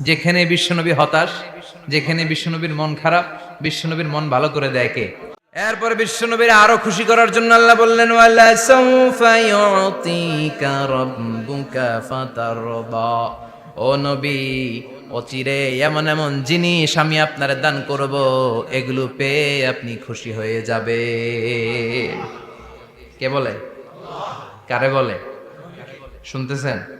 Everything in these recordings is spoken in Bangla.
যেখানে বিশ্বনবী হতাশ, যেখানে বিশ্বনবীর মন খারাপ, বিশ্বনবীর মন ভালো করে দেয় কে? এরপরে বিশ্বনবীর আরও খুশি করার জন্য আল্লাহ বললেন ও নবী অচিরে এমন এমন জিনিস আমি আপনার দান করব, এগুলো পেয়ে আপনি খুশি হয়ে যাবে। কে বলে? কারে বলে? শুনতেছেন?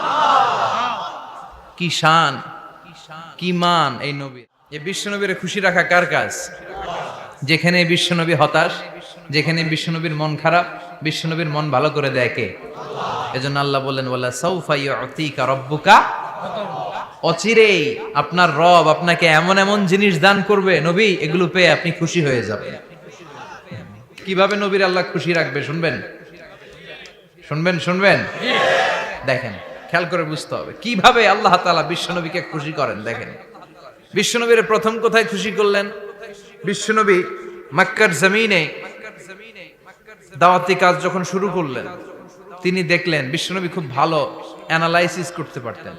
কি শান, কি মান এই নবীর। এই বিশ্বনবীর খুশি রাখা কার কাজ? যেখানে বিশ্বনবী হতাশ, যেখানে বিশ্বনবীর মন খারাপ, বিশ্বনবীর মন ভালো করে কে? এজন্য আল্লাহ বললেন বলে সৌফাই অতিকা রব্বুকা অচিরেই আপনার রব আপনাকে এমন এমন জিনিস দান করবে, নবী, এগুলো পেয়ে আপনি খুশি হয়ে যাবেন। কীভাবে নবীর আল্লাহ খুশি রাখবে শুনবেন? শুনবেন শুনবেন? দেখেন খেয়াল করে বুঝতে হবে। কীভাবে আল্লাহ তাআলা বিশ্বনবীকে খুশি করেন, দেখেন। বিশ্বনবীর প্রথম কোথায় খুশি করলেন? বিশ্বনবী মক্কার জমিনে দাওয়াতি কাজ যখন শুরু করলেন, তিনি দেখলেন বিশ্বনবী খুব ভালো অ্যানালাইসিস করতে পারতেন।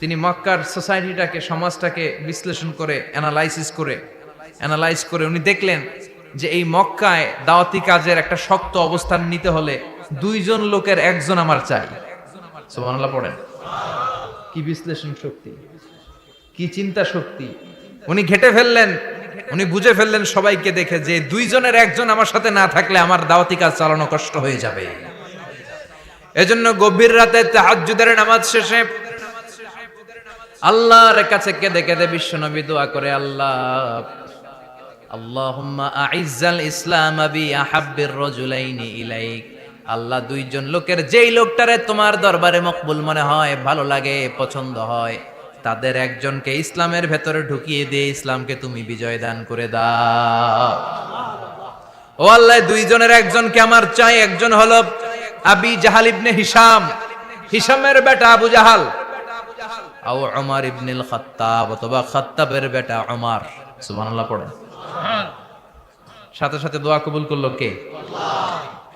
তিনি মক্কার সোসাইটিটাকে, সমাজটাকে বিশ্লেষণ করে অ্যানালাইসিস করে, অ্যানালাইজ করে উনি দেখলেন যে এই মক্কায় দাওয়াতি কাজের একটা শক্ত অবস্থান নিতে হলে দুইজন লোকের একজন আমার চাই। সুবহানাল্লাহ, পড়েন। কি বিশ্লেষণ শক্তি? কি চিন্তা শক্তি? উনি ঘেটে ফেললেন, উনি বুঝে ফেললেন সবাইকে দেখে যে দুইজনের একজন আমার সাথে না থাকলে আমার দাওয়াতি কাজ চালানো কষ্ট হয়ে যাবে। এজন্য গভীর রাতে তাহাজ্জুদের নামাজ শেষে আল্লাহর কাছে কেঁদে কেঁদে বিশ্বনবী দোয়া করে, আল্লাহ আল্লাহুম্মা আইজ্জাল ইসলাম আবি আহাব্বির রাজুলাইনি ইলাইক। আল্লাহ দুইজন লোকের যেই লোকটারে তোমার দরবারে মকবুল মনে হয়, ভালো লাগে, পছন্দ হয়, তাদের একজনকে ইসলামের ভেতরে ঢুকিয়ে দিয়ে ইসলামকে তুমি বিজয় দান করে দাও। ও আল্লাহ, দুইজনের একজনকে আমার চাই, একজন হলো আবি জাহাল ইবনে হিসাম হিসামের বেটা আবু জাহাল। আও ওমর ইবনুল খাত্তাব অথবা খাত্তাবের বেটা ওমর সুবহানাল্লাহ পড়েন সাথে সাথে দোয়া কবুল করল কে?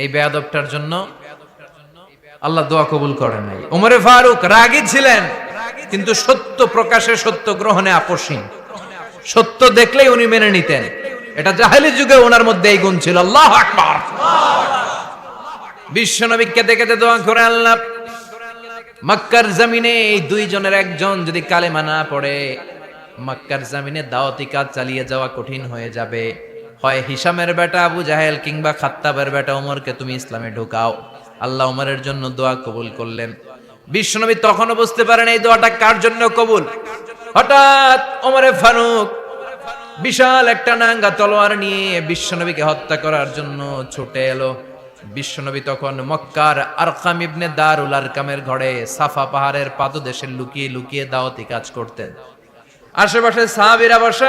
এই বেয়াদবটার জন্য আল্লাহ দোয়া কবুল করেন নাই। উমরে ফারুক রাগী ছিলেন, কিন্তু সত্য প্রকাশে, সত্য গ্রহণে আপসীন সত্য দেখলেই উনি মেনে নিতেন। এটা জাহেলি যুগে ওনার মধ্যে এই গুণ ছিল। আল্লাহ আকবার। বিশ্বনবী কেঁদে কেঁদে দোয়া করে আল্লাহ, মক্কার জমিনে এই দুইজনের একজন যদি কালেমা না পড়ে, মক্কার জমিনে দাওয়াতি কাজ চালিয়ে যাওয়া কঠিন হয়ে যাবে। হয় হিসামের বেটা আবু জাহেল কিংবা খাত্তাবের বেটা ওমরকে তুমি ইসলামে ঢুকাও। আল্লাহ ওমরের জন্য দোয়া কবুল করলেন। বিশ্বনবী তখনও বুঝতে পারেন এই দোয়াটা কার জন্য কবুল? হঠাৎ ওমরে ফারুক বিশাল একটা নাঙ্গা তলোয়ার নিয়ে বিশ্বনবীকে হত্যা করার জন্য ছুটে এলো। বিশ্বনবী তখন মক্কার আরকাম ইবনে দারুল আরকামের ঘরে সাফা পাহাড়ের পাদদেশে লুকিয়ে লুকিয়ে দাওয়াতি কাজ করতেন। আশেপাশে সাহাবীরা বসা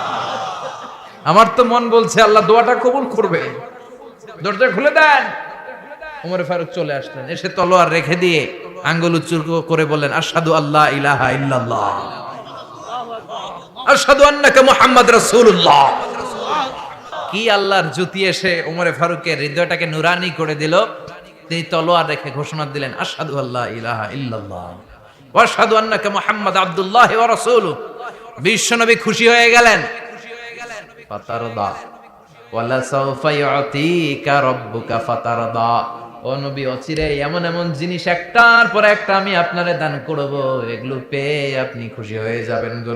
আমার তো মন বলছে, আল্লাহ দোয়াটা কবুল করবে। দরজা খুলে দেন। উমর ফারুক চলে আসলেন। এসে তলোয়ার রেখে দিয়ে আঙ্গুল উচ্চুর করে বললেন আসাদু আল্লাহ ইলাহা ইল্লাল্লাহ। আশহাদু আন্নাকা মুহাম্মদ রাসূলুল্লাহ। কি আল্লাহর জুতি এসে ওমরে ফারুকের হৃদয়টাকে নুরানি করে দিল। তিনি তলোয়ার রেখে ঘোষণা দিলেন আসাদু আল্লাহ ইলাহা ইল্লাল্লাহ। ওয়া আশহাদু আন্নাকা মুহাম্মদ আব্দুল্লাহ ওয়া রাসূলুহু। বিশ্বনবী খুশি হয়ে গেলেন। ফাতারদা। ওয়ালা ও এমন এমন জিনিস একটার পর একটা আমি আপনারে দান করব, এগুলো পেয়ে আপনি খুশি হয়ে যাবেন গো